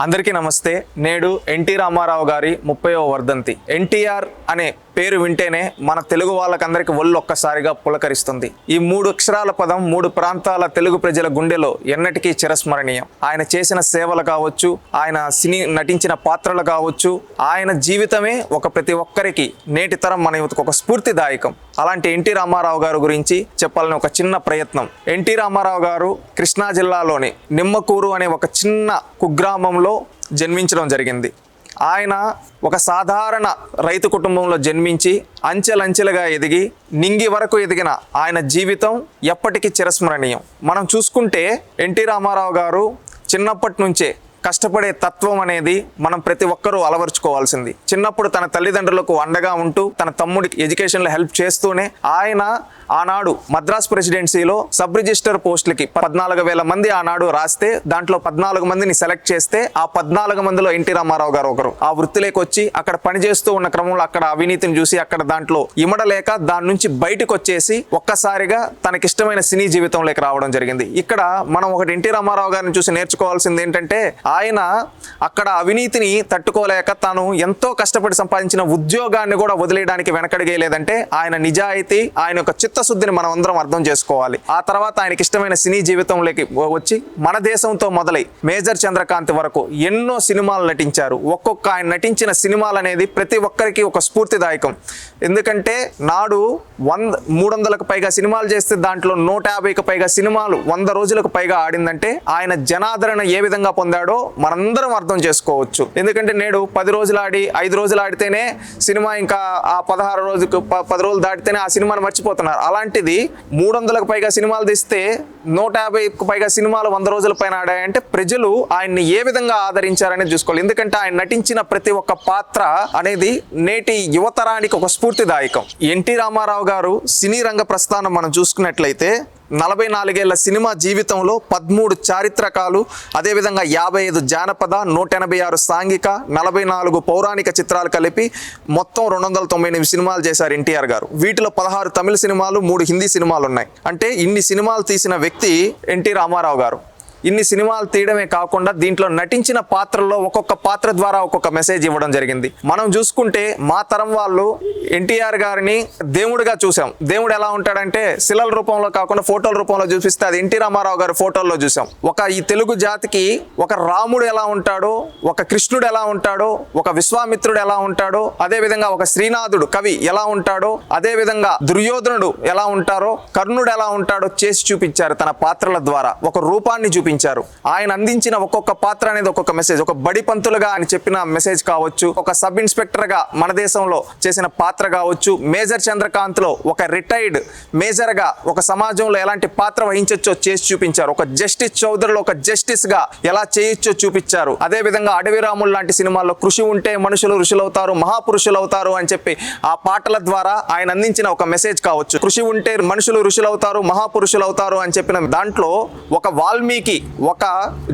అందరికీ నమస్తే. నేడు ఎన్టీ రామారావు గారి ముప్పైవ వర్ధంతి. ఎన్టీఆర్ అనే పేరు వింటేనే మన తెలుగు వాళ్ళకందరికీ ఒళ్ళు ఒక్కసారిగా పులకరిస్తుంది. ఈ మూడు అక్షరాల పదం మూడు ప్రాంతాల తెలుగు ప్రజల గుండెలో ఎన్నటికీ చిరస్మరణీయం. ఆయన చేసిన సేవలు కావచ్చు ఆయన సినీ నటించిన పాత్రలు కావచ్చు ఆయన జీవితమే ఒక ప్రతి ఒక్కరికి నేటి తరం మన యువతకు ఒక స్ఫూర్తిదాయకం. అలాంటి ఎన్టీ రామారావు గారు గురించి చెప్పాలని ఒక చిన్న ప్రయత్నం. ఎన్టీ రామారావు గారు కృష్ణా జిల్లాలోని నిమ్మకూరు అనే ఒక చిన్న కుగ్రామంలో జన్మించడం జరిగింది. ఆయన ఒక సాధారణ రైతు కుటుంబంలో జన్మించి అంచెలంచెలుగా ఎదిగి నింగి వరకు ఎదిగిన ఆయన జీవితం ఎప్పటికీ చిరస్మరణీయం. మనం చూసుకుంటే ఎన్టీ రామారావు గారు చిన్నప్పటి నుంచే కష్టపడే తత్వం అనేది మనం ప్రతి ఒక్కరూ అలవరుచుకోవాల్సింది. చిన్నప్పుడు తన తల్లిదండ్రులకు అండగా ఉంటూ తన తమ్ముడికి ఎడ్యుకేషన్లో హెల్ప్ చేస్తూనే ఆయన ఆనాడు మద్రాస్ ప్రెసిడెన్సీలో సబ్ రిజిస్టర్ పోస్టులకి పద్నాలుగు వేల మంది ఆనాడు రాస్తే దాంట్లో పద్నాలుగు మందిని సెలెక్ట్ చేస్తే ఆ పద్నాలుగు మందిలో ఎన్టీ రామారావు గారు ఒకరు. ఆ వృత్తిలోకి వచ్చి అక్కడ పనిచేస్తూ ఉన్న క్రమంలో అక్కడ అవినీతిని చూసి అక్కడ దాంట్లో ఇమడలేక దాని నుంచి బయటకు వచ్చేసి ఒక్కసారిగా తనకిష్టమైన సినీ జీవితంలోకి రావడం జరిగింది. ఇక్కడ మనం ఒకటి ఎన్టీ రామారావు గారిని చూసి నేర్చుకోవాల్సింది ఏంటంటే ఆయన అక్కడ అవినీతిని తట్టుకోలేక తాను ఎంతో కష్టపడి సంపాదించిన ఉద్యోగాన్ని కూడా వదిలేయడానికి వెనకడిగేయలేదంటే ఆయన నిజాయితీ ఆయన యొక్క చిత్తశుద్ధిని మనం అందరం అర్థం చేసుకోవాలి. ఆ తర్వాత ఆయనకి ఇష్టమైన సినీ జీవితంలోకి వచ్చి మన దేశంతో మొదలై మేజర్ చంద్రకాంత్ వరకు ఎన్నో సినిమాలు నటించారు. ఒక్కొక్క ఆయన నటించిన సినిమాలు అనేది ప్రతి ఒక్కరికి ఒక స్ఫూర్తిదాయకం. ఎందుకంటే నాడు వంద మూడు వందలకు పైగా సినిమాలు చేస్తే దాంట్లో నూట యాభైకి పైగా సినిమాలు వంద రోజులకు పైగా ఆడిందంటే ఆయన జనాదరణ ఏ విధంగా పొందాడో మనందరం అర్థం చేసుకోవచ్చు. ఎందుకంటే నేడు పది రోజులు ఆడి ఐదు రోజులు ఆడితేనే సినిమా ఇంకా ఆ పదహారు రోజుకు పది రోజులు దాటితేనే ఆ సినిమాని మర్చిపోతున్నారు. అలాంటిది మూడు వందలకు పైగా సినిమాలు తీస్తే నూట యాభైకు పైగా సినిమాలు వంద రోజుల పైన ఆడాయంటే ప్రజలు ఆయన్ని ఏ విధంగా ఆదరించారనేది చూసుకోవాలి. ఎందుకంటే ఆయన నటించిన ప్రతి ఒక్క పాత్ర అనేది నేటి యువతరానికి ఒక స్ఫూర్తిదాయకం. ఎన్టీ రామారావు గారు సినీ రంగ ప్రస్థానం మనం చూసుకున్నట్లయితే నలభై నాలుగేళ్ళ సినిమా జీవితంలో పదమూడు చారిత్రకాలు అదేవిధంగా యాభై ఐదు జానపద నూట ఎనభై ఆరు సాంఘిక నలభై నాలుగు పౌరాణిక చిత్రాలు కలిపి మొత్తం రెండు వందల తొంభై ఎనిమిది సినిమాలు చేశారు ఎన్టీఆర్ గారు. వీటిలో పదహారు తమిళ సినిమాలు మూడు హిందీ సినిమాలు ఉన్నాయి. అంటే ఇన్ని సినిమాలు తీసిన వ్యక్తి ఎన్టీ రామారావు గారు. ఇన్ని సినిమాలు తీయడమే కాకుండా దీంట్లో నటించిన పాత్రల్లో ఒక్కొక్క పాత్ర ద్వారా ఒక్కొక్క మెసేజ్ ఇవ్వడం జరిగింది. మనం చూసుకుంటే మా తరం వాళ్ళు ఎన్టీఆర్ గారిని దేవుడిగా చూసాం దేవుడు ఎలా ఉంటాడంటే శిలల రూపంలో కాకుండా ఫోటోల రూపంలో చూపిస్తే అది ఎన్టీ రామారావు గారి ఫోటోల్లో చూసాం ఒక ఈ తెలుగు జాతికి ఒక రాముడు ఎలా ఉంటాడో ఒక కృష్ణుడు ఎలా ఉంటాడో ఒక విశ్వామిత్రుడు ఎలా ఉంటాడో అదే విధంగా ఒక శ్రీనాథుడు కవి ఎలా ఉంటాడో అదే విధంగా దుర్యోధనుడు ఎలా ఉంటారో కర్ణుడు ఎలా ఉంటాడో చేసి చూపించారు తన పాత్రల ద్వారా. ఒక రూపాన్ని చూపించారు. ఆయన అందించిన ఒక్కొక్క పాత్ర అనేది ఒక్కొక్క మెసేజ్ ఒక బడి పంతులుగా ఆయన చెప్పిన మెసేజ్ కావచ్చు ఒక సబ్ ఇన్స్పెక్టర్గా మన దేశంలో చేసిన పాత్ర కావచ్చు మేజర్ చంద్రకాంత్లో ఒక రిటైర్డ్ మేజర్గా ఒక సమాజంలో ఎలాంటి పాత్ర వహించొచ్చో చేసి చూపించారు. ఒక జస్టిస్ చౌదరిలో ఒక జస్టిస్గా ఎలా చేయొచ్చో చూపించారు. అదే విధంగా అడవి రాములు లాంటి సినిమాల్లో కృషి ఉంటే మనుషులు ఋషులు అవుతారు మహాపురుషులు అవుతారు అని చెప్పి ఆ పాటల ద్వారా ఆయన అందించిన ఒక మెసేజ్ కావచ్చు. కృషి ఉంటే మనుషులు ఋషులు అవుతారు మహాపురుషులు అవుతారు అని చెప్పిన దాంట్లో ఒక వాల్మీకి ఒక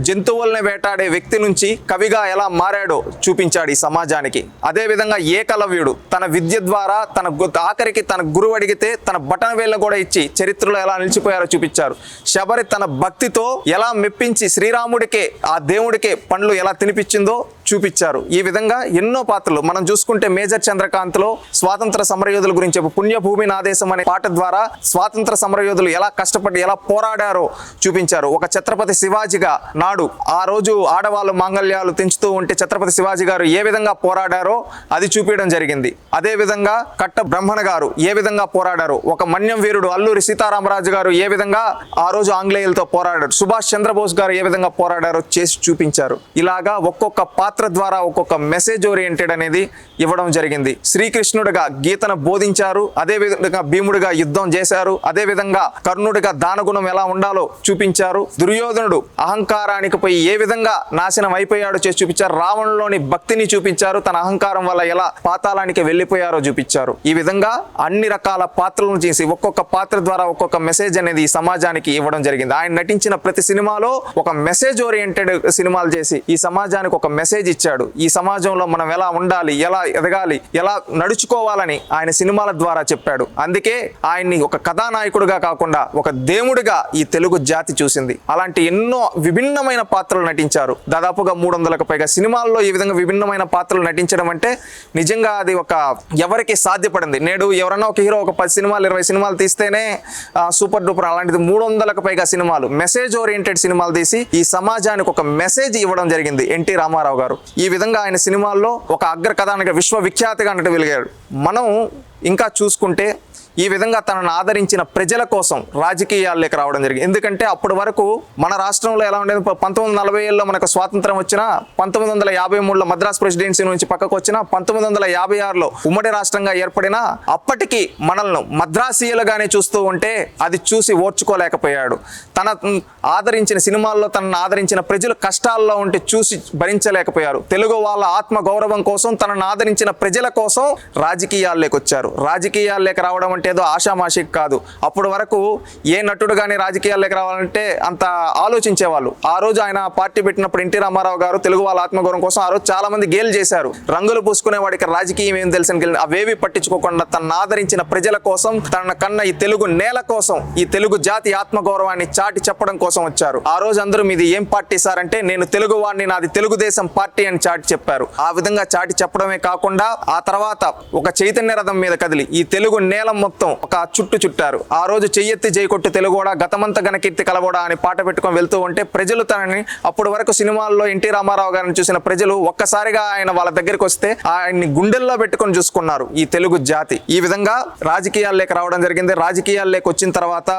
జంతువుల్ని వేటాడే వ్యక్తి నుంచి కవిగా ఎలా మారాడో చూపించాడు ఈ సమాజానికి. అదేవిధంగా ఏకలవ్యుడు తన విద్య ద్వారా తన ఆఖరికి తన గురువు అడిగితే తన బటన్ వేళ్ళను కూడా ఇచ్చి చరిత్రలో ఎలా నిలిచిపోయారో చూపించారు. శబరి తన భక్తితో ఎలా మెప్పించి శ్రీరాముడికే ఆ దేవుడికే పండ్లు ఎలా తినిపించిందో చూపించారు. ఈ విధంగా ఎన్నో పాత్రలు. మనం చూసుకుంటే మేజర్ చంద్రకాంత్లో స్వాతంత్ర సమరయోధుల గురించి పుణ్యభూమి నాదేశం అనే పాట ద్వారా స్వాతంత్ర సమరయోధులు ఎలా కష్టపడి ఎలా పోరాడారో చూపించారు. ఒక ఛత్రపతి శివాజీగా నాడు ఆ రోజు ఆడవాళ్ళు మాంగళ్యాలు తెంచుతూ ఉంటే ఛత్రపతి శివాజీ గారు ఏ విధంగా పోరాడారో అది చూపించడం జరిగింది. అదే విధంగా కట్ట బ్రహ్మణ గారు ఏ విధంగా పోరాడారు ఒక మన్యం వీరుడు అల్లూరి సీతారామరాజు గారు ఏ విధంగా ఆ రోజు ఆంగ్లేయులతో పోరాడారు సుభాష్ చంద్రబోస్ గారు ఏ విధంగా పోరాడారో చేసి చూపించారు. ఇలాగా ఒక్కొక్క పాత్ర పాత్ర ద్వారా ఒక్కొక్క మెసేజ్ ఓరియంటెడ్ అనేది ఇవ్వడం జరిగింది. శ్రీకృష్ణుడిగా గీతను బోధించారు అదే విధంగా భీముడిగా యుద్ధం చేశారు అదే విధంగా కర్ణుడిగా దానగుణం ఎలా ఉండాలో చూపించారు. దుర్యోధనుడు అహంకారానికి పోయి ఏ విధంగా నాశనం అయిపోయాడో చేసి చూపించారు. రావణులోని భక్తిని చూపించారు తన అహంకారం వల్ల ఎలా పాతాళానికి వెళ్ళిపోయారో చూపించారు. ఈ విధంగా అన్ని రకాల పాత్రలను చేసి ఒక్కొక్క పాత్ర ద్వారా ఒక్కొక్క మెసేజ్ అనేది ఈ సమాజానికి ఇవ్వడం జరిగింది. ఆయన నటించిన ప్రతి సినిమాలో ఒక మెసేజ్ ఓరియంటెడ్ సినిమాలు చేసి ఈ సమాజానికి ఒక మెసేజ్ మెసేజ్ ఇచ్చాడు. ఈ సమాజంలో మనం ఎలా ఉండాలి ఎలా ఎదగాలి ఎలా నడుచుకోవాలని ఆయన సినిమాల ద్వారా చెప్పాడు. అందుకే ఆయన్ని ఒక కథానాయకుడిగా కాకుండా ఒక దేవుడిగా ఈ తెలుగు జాతి చూసింది. అలాంటి ఎన్నో విభిన్నమైన పాత్రలు నటించారు. దాదాపుగా మూడు వందలకు పైగా సినిమాల్లో ఈ విధంగా విభిన్నమైన పాత్రలు నటించడం అంటే నిజంగా అది ఒక ఎవరికి సాధ్యపడింది. నేడు ఎవరన్నా ఒక హీరో ఒక పది సినిమాలు ఇరవై సినిమాలు తీస్తేనే సూపర్ డూపర్ అలాంటిది మూడు వందలకు పైగా సినిమాలు మెసేజ్ ఓరియంటెడ్ సినిమాలు తీసి ఈ సమాజానికి ఒక మెసేజ్ ఇవ్వడం జరిగింది ఎన్టీ రామారావు గారు. ఈ విధంగా ఆయన సినిమాల్లో ఒక అగ్ర కథానిక విశ్వవిఖ్యాతిగా అన్నట్టు వెలిగాడు మనం ఇంకా చూసుకుంటే ఈ విధంగా తనను ఆదరించిన ప్రజల కోసం రాజకీయాల్లోకి రావడం జరిగింది. ఎందుకంటే అప్పటి వరకు మన రాష్ట్రంలో ఎలా ఉండేది? పంతొమ్మిది వందల నలభై ఏళ్ళలో మనకు స్వాతంత్రం వచ్చిన పంతొమ్మిది వందల యాభై మూడులో మద్రాస్ ప్రెసిడెన్సీ నుంచి పక్కకు వచ్చిన పంతొమ్మిది వందల యాభై ఆరులో ఉమ్మడి రాష్ట్రంగా ఏర్పడిన అప్పటికి మనల్ని మద్రాసీయులుగానే చూస్తూ ఉంటే అది చూసి ఓర్చుకోలేకపోయాడు. తన ఆదరించిన సినిమాల్లో తనను ఆదరించిన ప్రజలు కష్టాల్లో ఉంటే చూసి భరించలేకపోయారు. తెలుగు వాళ్ళ ఆత్మ గౌరవం కోసం తనను ఆదరించిన ప్రజల కోసం రాజకీయాల్లోకి వచ్చారు. రాజకీయాల్లోకి రావడం అంటే ఏదో ఆషామాషి కాదు. అప్పటి వరకు ఏ నటుడు కానీ రాజకీయాల్లోకి రావాలంటే అంత ఆలోచించేవాళ్ళు. ఆ రోజు ఆయన పార్టీ పెట్టినప్పుడు ఎన్టీ రామారావు గారు తెలుగు వాళ్ళ ఆత్మగౌరవం కోసం ఆ రోజు చాలా మంది గేలు చేశారు. రంగులు పూసుకునే వాడికి రాజకీయం ఏం తెలిసిన అవేవి పట్టించుకోకుండా తనను ఆదరించిన ప్రజల కోసం తన కన్న ఈ తెలుగు నేల కోసం ఈ తెలుగు జాతి ఆత్మగౌరవాన్ని చాటి చెప్పడం కోసం వచ్చారు. ఆ రోజు అందరూ మీది ఏం పార్టీ సార్ అంటే నేను తెలుగు వాడిని నాది తెలుగుదేశం పార్టీ అని చాటి చెప్పారు. ఆ విధంగా చాటి చెప్పడమే కాకుండా ఆ తర్వాత ఒక చైతన్య రథం మీద కదిలి ఈ తెలుగు నేల మొత్తం మొత్తం ఒక చుట్టు చుట్టారు. ఆ రోజు చెయ్యెత్తి జైకొట్టు తెలుగోడా గతమంత గణకీర్తి కలవోడా అని పాట పెట్టుకొని వెళ్తూ ఉంటే ప్రజలు తనని అప్పటి వరకు సినిమాల్లో ఎన్టీ రామారావు గారిని చూసిన ప్రజలు ఒక్కసారిగా ఆయన వాళ్ళ దగ్గరికి వస్తే ఆయన్ని గుండెల్లో పెట్టుకొని చూసుకున్నారు ఈ తెలుగు జాతి. ఈ విధంగా రాజకీయాల్లోకి రావడం జరిగింది. రాజకీయాల్లోకి వచ్చిన తర్వాత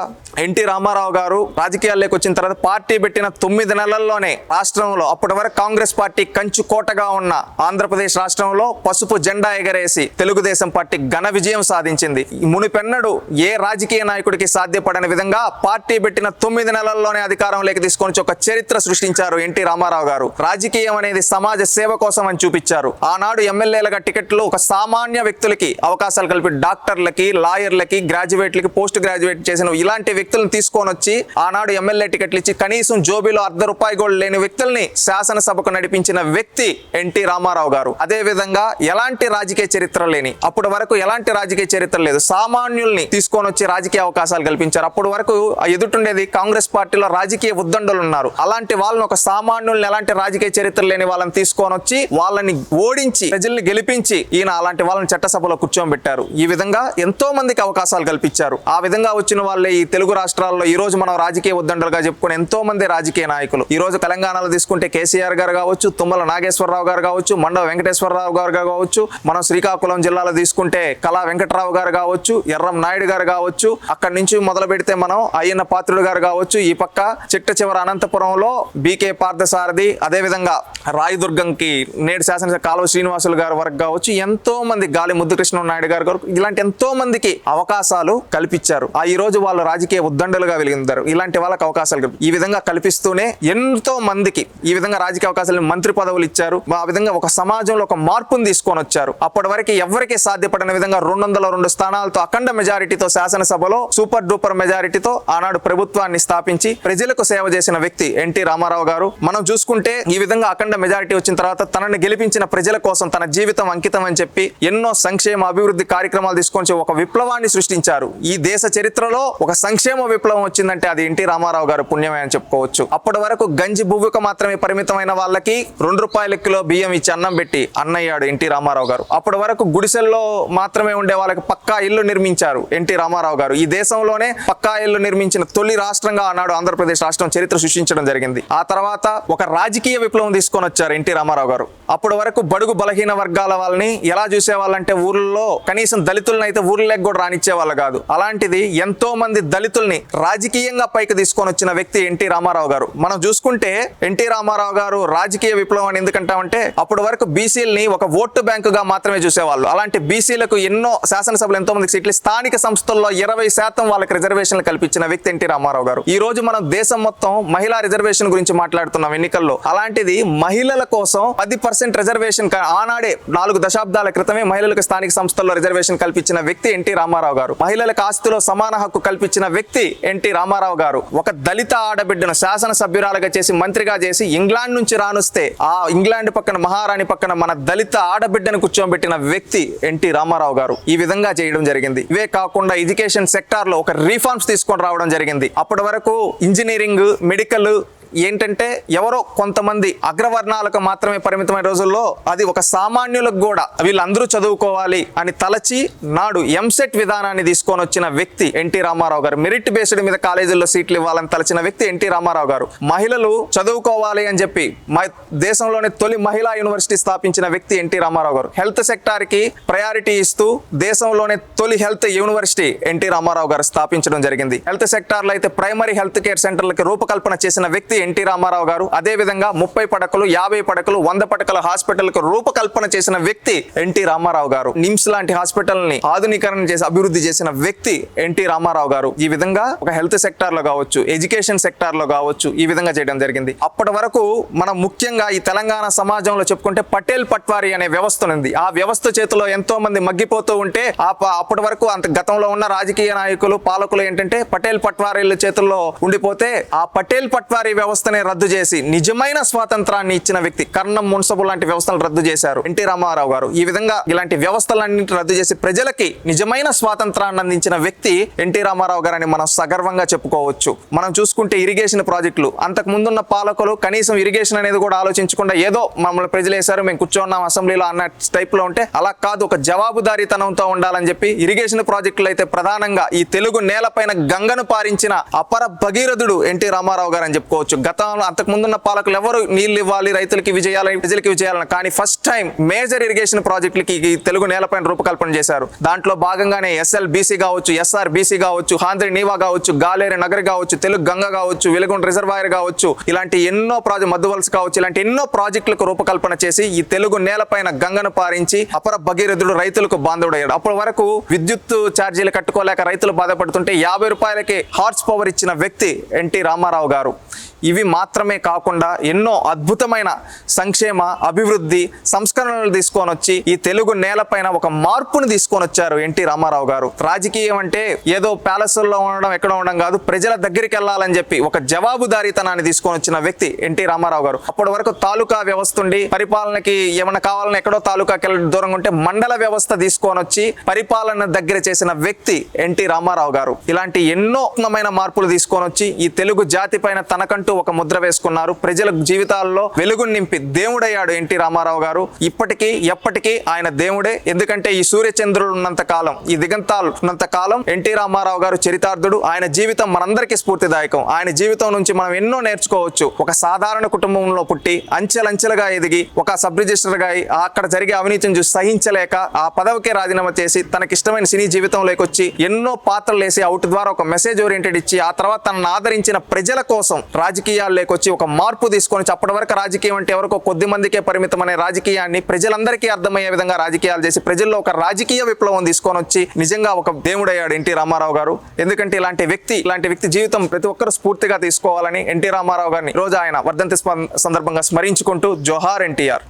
ఎన్టీ రామారావు గారు రాజకీయాల్లోకి వచ్చిన తర్వాత పార్టీ పెట్టిన తొమ్మిది నెలల్లోనే రాష్ట్రంలో అప్పటి వరకు కాంగ్రెస్ పార్టీ కంచు కోటగా ఉన్న ఆంధ్రప్రదేశ్ రాష్ట్రంలో పసుపు జెండా ఎగరేసి తెలుగుదేశం పార్టీ ఘన విజయం సాధించింది. మునిపెన్నడు ఏ రాజకీయ నాయకుడికి సాధ్యపడని విధంగా పార్టీ పెట్టిన తొమ్మిది నెలల్లోనే అధికారంలోకి తీసుకొని ఒక చరిత్ర సృష్టించారు ఎన్టీ రామారావు గారు. రాజకీయం అనేది సమాజ సేవ కోసం అని చూపించారు. ఆనాడు ఎమ్మెల్యేలుగా టికెట్లు ఒక సామాన్య వ్యక్తులకి అవకాశాలు కలిపి డాక్టర్లకి లాయర్లకి గ్రాడ్యుయేట్లకి పోస్ట్ గ్రాడ్యుయేట్ చేసిన ఇలాంటి వ్యక్తులను తీసుకొని వచ్చి ఆనాడు ఎమ్మెల్యే టికెట్లు ఇచ్చి కనీసం జోబీలో అర్ధ రూపాయి గోల్డ్ లేని వ్యక్తుల్ని శాసనసభకు నడిపించిన వ్యక్తి ఎన్టీ రామారావు గారు. అదే విధంగా ఎలాంటి రాజకీయ చరిత్ర లేని అప్పటి వరకు ఎలాంటి రాజకీయ చరిత్ర లేదు. సామాన్యుల్ని తీసుకొని వచ్చి రాజకీయ అవకాశాలు కల్పించారు. అప్పటి వరకు ఆ ఎదుటుండేది కాంగ్రెస్ పార్టీలో రాజకీయ ఉద్దండులు ఉన్నారు. అలాంటి వాళ్ళని ఒక సామాన్యుల్ని ఎలాంటి రాజకీయ చరిత్ర లేని వాళ్ళని తీసుకొని వచ్చి వాళ్ళని ఓడించి ప్రజల్ని గెలిపించి ఈయన అలాంటి వాళ్ళని చట్టసభలో కూర్చోబెట్టారు. ఈ విధంగా ఎంతో మందికి అవకాశాలు కల్పించారు. ఆ విధంగా వచ్చిన వాళ్ళే ఈ తెలుగు రాష్ట్రాల్లో ఈ రోజు మనం రాజకీయ ఉద్దండలుగా చెప్పుకుని ఎంతో మంది రాజకీయ నాయకులు. ఈ రోజు తెలంగాణలో తీసుకుంటే కేసీఆర్ గారు కావచ్చు తుమ్మల నాగేశ్వరరావు గారు కావచ్చు మండవ వెంకటేశ్వరరావు గారు కావచ్చు మనం శ్రీకాకుళం జిల్లాలో తీసుకుంటే కళా వెంకటరావు గారు కావచ్చు ఎర్రం నాయుడు గారు కావచ్చు అక్కడి నుంచి మొదలు పెడితే మనం అయ్యన్న పాత్రుడు గారు కావచ్చు ఈ పక్క చిట్ట చివర అనంతపురంలో బీకే పార్థసారథి అదే విధంగా రాయదుర్గంకి నేడు శాసనసభ కాలువ శ్రీనివాసులు గారి వరకు కావచ్చు ఎంతో మంది గాలి ముద్దుకృష్ణ నాయుడు గారు గారు ఇలాంటి ఎంతో మందికి అవకాశాలు కల్పించారు. ఆ ఈ రోజు వాళ్ళు రాజకీయ ఉద్దండలుగా వెలిగిందారు. ఇలాంటి వాళ్ళకి అవకాశాలు ఈ విధంగా కల్పిస్తూనే ఎంతో మందికి ఈ విధంగా రాజకీయ అవకాశాలు మంత్రి పదవులు ఇచ్చారు. ఆ విధంగా ఒక సమాజంలో ఒక మార్పును తీసుకొని వచ్చారు. అప్పటి వరకు ఎవరికి సాధ్యపడిన విధంగా రెండు వందల రెండు స్థానాలతో అఖండ మెజారిటీతో శాసనసభలో సూపర్ డూపర్ మెజారిటీతో ఆనాడు ప్రభుత్వాన్ని స్థాపించి ప్రజలకు సేవ చేసిన వ్యక్తి ఎన్టీ రామారావు గారు. మనం చూసుకుంటే ఈ విధంగా అఖండ మెజారిటీ వచ్చిన తర్వాత తనని గెలిపించిన ప్రజల కోసం తన జీవితం అంకితం అని చెప్పి ఎన్నో సంక్షేమ అభివృద్ధి కార్యక్రమాలు తీసుకొని ఒక విప్లవాన్ని సృష్టించారు. ఈ దేశ చరిత్రలో ఒక సంక్షేమ విప్లవం వచ్చిందంటే అది ఎన్టీ రామారావు గారు పుణ్యమే అని చెప్పుకోవచ్చు. అప్పటి వరకు గంజి బువ్వుక మాత్రమే పరిమితమైన వాళ్ళకి రెండు రూపాయల కిలో బియ్యం ఇచ్చి అన్నం పెట్టి అన్నయ్యాడు ఎన్టీ రామారావు గారు. అప్పటి వరకు గుడిసెల్లో మాత్రమే ఉండే వాళ్ళకి పక్కా ఇల్లు నిర్మించారు ఎన్టీ రామారావు గారు. ఈ దేశంలోనే పక్కా ఇల్లు నిర్మించిన తొలి రాష్ట్రంగా ఆనాడు ఆంధ్రప్రదేశ్ రాష్ట్రం చరిత్ర సృష్టించడం జరిగింది. ఆ తర్వాత ఒక రాజకీయ విప్లవం తీసుకొని వచ్చారు ఎన్టీ రామారావు గారు. అప్పటి వరకు బడుగు బలహీన వర్గాల వాళ్ళని ఎలా చూసేవాళ్ళంటే ఊర్లో కనీసం దళితులను అయితే ఊర్లోకి కూడా రానిచ్చే వాళ్ళు కాదు. అలాంటిది ఎంతో మంది దళితుల్ని రాజకీయంగా పైకి తీసుకొని వచ్చిన వ్యక్తి ఎన్టీ రామారావు గారు. మనం చూసుకుంటే ఎన్టీ రామారావు గారు రాజకీయ విప్లవం అని ఎందుకంటామంటే అప్పటి వరకు బీసీలని ఒక ఓటు బ్యాంకుగా మాత్రమే చూసేవాళ్ళు. అలాంటి బీసీలకు ఎన్నో శాసనసభలు ఎంతో మందికి సీట్లు ఇట్లా స్థానిక సంస్థల్లో ఇరవై శాతం వాళ్ళకి రిజర్వేషన్లు కల్పించిన వ్యక్తి ఎన్టీ రామారావు గారు. ఈ రోజు మనం దేశం మొత్తం మహిళా రిజర్వేషన్ గురించి మాట్లాడుతున్నాం ఎన్నికల్లో. అలాంటిది మహిళల కోసం పది పర్సెంట్ రిజర్వేషన్ ఆనాడే నాలుగు దశాబ్దాల క్రితమే మహిళలకు స్థానిక సంస్థల్లో రిజర్వేషన్ కల్పించిన వ్యక్తి ఎన్టీ రామారావు గారు. మహిళలకు ఆస్తిలో సమాన హక్కు కల్పించిన వ్యక్తి ఎన్టీ రామారావు గారు. ఒక దళిత ఆడబిడ్డను శాసనసభ్యురాలుగా చేసి మంత్రిగా చేసి ఇంగ్లాండ్ నుంచి రానుస్తే ఆ ఇంగ్లాండ్ పక్కన మహారాణి పక్కన మన దళిత ఆడబిడ్డను కూర్చోబెట్టిన వ్యక్తి ఎన్టీ రామారావు గారు. ఈ విధంగా చేయడం జరిగింది. ఇవే కాకుండా ఎడ్యుకేషన్ సెక్టార్లో ఒక రీఫార్మ్స్ తీసుకొని రావడం జరిగింది. అప్పటి వరకు ఇంజనీరింగ్ మెడికల్ ఏంటంటే ఎవరో కొంతమంది అగ్రవర్ణాలకు మాత్రమే పరిమితమైన రోజుల్లో అది ఒక సామాన్యులకు కూడా వీళ్ళందరూ చదువుకోవాలి అని తలచి నాడు ఎంసెట్ విధానాన్ని తీసుకొని వచ్చిన వ్యక్తి ఎన్టీ రామారావు గారు. మెరిట్ బేస్డ్ మీద కాలేజీల్లో సీట్లు ఇవ్వాలని తలచిన వ్యక్తి ఎన్టీ రామారావు గారు. మహిళలు చదువుకోవాలి అని చెప్పి మ- దేశంలోని తొలి మహిళా యూనివర్సిటీ స్థాపించిన వ్యక్తి ఎన్టీ రామారావు గారు. హెల్త్ సెక్టార్కి ప్రయారిటీ ఇస్తూ దేశంలోనే తొలి హెల్త్ యూనివర్సిటీ ఎన్టీ రామారావు గారు స్థాపించడం జరిగింది. హెల్త్ సెక్టార్లో అయితే ప్రైమరీ హెల్త్ కేర్ సెంటర్లకి రూపకల్పన చేసిన వ్యక్తి ఎన్టీ రామారావు గారు. అదే విధంగా ముప్పై పడకలు యాభై పడకలు వంద పడకల హాస్పిటల్కు రూపకల్పన చేసిన వ్యక్తి ఎన్టీ రామారావు గారు. నిమ్స్ లాంటి హాస్పిటల్ని ఆధునీకరణ చేసి అభివృద్ధి చేసిన వ్యక్తి ఎన్టీ రామారావు గారు. ఈ విధంగా ఒక హెల్త్ సెక్టార్లో కావచ్చు ఎడ్యుకేషన్ సెక్టార్లో కావచ్చు ఈ విధంగా చేయడం జరిగింది. అప్పటి వరకు మనం ముఖ్యంగా ఈ తెలంగాణ సమాజంలో చెప్పుకుంటే పటేల్ పట్వారి అనే వ్యవస్థ ఉంది ఆ వ్యవస్థ చేతిలో ఎంతో మంది మగ్గిపోతూ ఉంటే ఆ అప్పటి వరకు అంత గతంలో ఉన్న రాజకీయ నాయకులు పాలకులు ఏంటంటే పటేల్ పట్వారీల చేతుల్లో ఉండిపోతే ఆ పటేల్ పట్వారీ వ్యవస్థనే రద్దు చేసి నిజమైన స్వాతంత్రాన్ని ఇచ్చిన వ్యక్తి కర్ణం మున్సబు లాంటి వ్యవస్థలు రద్దు చేశారు. ఎన్టీ రామారావు గారు. ఈ విధంగా ఇలాంటి వ్యవస్థలన్నింటి రద్దు చేసి ప్రజలకి నిజమైన స్వాతంత్రాన్ని అందించిన వ్యక్తి ఎన్టీ రామారావు గారని మనం సగర్వంగా చెప్పుకోవచ్చు. మనం చూసుకుంటే ఇరిగేషన్ ప్రాజెక్టులు. అంతకు ముందున్న పాలకులు కనీసం ఇరిగేషన్ అనేది కూడా ఆలోచించకుండా ఏదో మమ్మల్ని ప్రజలు వేశారు మేము కూర్చోన్నాం అసెంబ్లీలో అన్న టైప్లో ఉంటే అలా కాదు. ఒక జవాబుదారీతనంతో ఉండాలని చెప్పి ఇరిగేషన్ ప్రాజెక్టులు అయితే ప్రధానంగా ఈ తెలుగు నేలపైన గంగను పారించిన అపర భగీరథుడు ఎన్టీ రామారావు గారు అని చెప్పుకోవచ్చు. గతంలో అంతకు ముందున్న పాలకులు ఎవరు నీళ్ళు ఇవ్వాలి రైతులకి ఇవి ప్రజలకి ఇవి చేయాలని కానీ ఫస్ట్ టైం మేజర్ ఇరిగేషన్ ప్రాజెక్టులకి ఈ తెలుగు నేలపైన రూపకల్పన చేశారు. దాంట్లో భాగంగానే ఎస్ఎల్ బీసీ కావచ్చు ఎస్ఆర్ బీసీ కావచ్చు హాంద్రి నీవా కావచ్చు గాలేరి నగర్ కావచ్చు తెలుగు గంగ కావచ్చు వెలుగొండ రిజర్వాయర్ కావచ్చు ఇలాంటి ఎన్నో ప్రాజెక్ట్ మధువలస కావచ్చు ఇలాంటి ఎన్నో ప్రాజెక్టులకు రూపకల్పన చేసి ఈ తెలుగు నేలపైన గంగను పారించి అపర భగీరథుడు రైతులకు బాంధవుడయ్యాడు. అప్పటి వరకు విద్యుత్ ఛార్జీలు కట్టుకోలేక రైతులు బాధపడుతుంటే యాభై రూపాయలకి హార్స్ పవర్ ఇచ్చిన వ్యక్తి ఎన్టీ రామారావు గారు. ఇవి మాత్రమే కాకుండా ఎన్నో అద్భుతమైన సంక్షేమ అభివృద్ధి సంస్కరణలు తీసుకొని వచ్చి ఈ తెలుగు నేలపైన ఒక మార్పును తీసుకొని వచ్చారు ఎన్టీ రామారావు గారు. రాజకీయం అంటే ఏదో ప్యాలెస్లో ఉండడం ఎక్కడ ఉండడం కాదు ప్రజల దగ్గరికి వెళ్ళాలని చెప్పి ఒక జవాబుదారీతనాన్ని తీసుకొని వచ్చిన వ్యక్తి ఎన్టీ రామారావు గారు. అప్పటి వరకు తాలూకా వ్యవస్థ ఉండి పరిపాలనకి ఏమైనా కావాలని ఎక్కడో తాలూకాకి దూరంగా ఉంటే మండల వ్యవస్థ తీసుకొని వచ్చి పరిపాలన దగ్గర చేసిన వ్యక్తి ఎన్టీ రామారావు గారు. ఇలాంటి ఎన్నో మార్పులు తీసుకొని వచ్చి ఈ తెలుగు జాతి పైన తనకంటూ ఒక ముద్ర వేసుకున్నారు. ప్రజల జీవితాల్లో వెలుగు నింపి దేవుడయ్యాడు ఎన్టీ రామారావు గారు. ఇప్పటికీ ఎప్పటికీ ఆయన దేవుడే. ఎందుకంటే ఈ సూర్యచంద్రుడు ఉన్నంత కాలం ఈ దిగంతాలు ఉన్నంత కాలం ఎన్టీ రామారావు గారు చరితార్థుడు. ఆయన జీవితం మనందరికీ స్ఫూర్తిదాయకం. ఆయన జీవితం నుంచి మనం ఎన్నో నేర్చుకోవచ్చు. ఒక సాధారణ కుటుంబంలో పుట్టి అంచెలంచెలుగా ఎదిగి ఒక సబ్ రిజిస్టర్గా అక్కడ జరిగే అవినీతిని చూసి సహించలేక ఆ పదవికే రాజీనామా చేసి తనకిష్టమైన సినీ జీవితంలోకి వచ్చి ఎన్నో పాత్రలు వేసి అవుట్ ద్వారా ఒక మెసేజ్ ఓరియంటెడ్ ఇచ్చి ఆ తర్వాత తనను ఆదరించిన ప్రజల కోసం రాజకీయాల్లోకి వచ్చి ఒక మార్పు తీసుకొని వచ్చి అప్పటి వరకు రాజకీయం అంటే ఎవరికో కొద్ది మందికే పరిమితం అనే రాజకీయాన్ని ప్రజలందరికీ అర్థమయ్యే విధంగా రాజకీయాలు చేసి ప్రజల్లో ఒక రాజకీయ విప్లవం తీసుకొని వచ్చి నిజంగా ఒక దేవుడయ్యాడు ఎన్టీ రామారావు గారు. ఎందుకంటే ఇలాంటి వ్యక్తి ఇలాంటి వ్యక్తి జీవితం ప్రతి ఒక్కరు స్ఫూర్తిగా తీసుకోవాలని ఎన్టీ రామారావు గారిని రోజు ఆయన వర్ధంతి స్మ- సందర్భంగా స్మరించుకుంటూ జోహార్ ఎన్టీఆర్.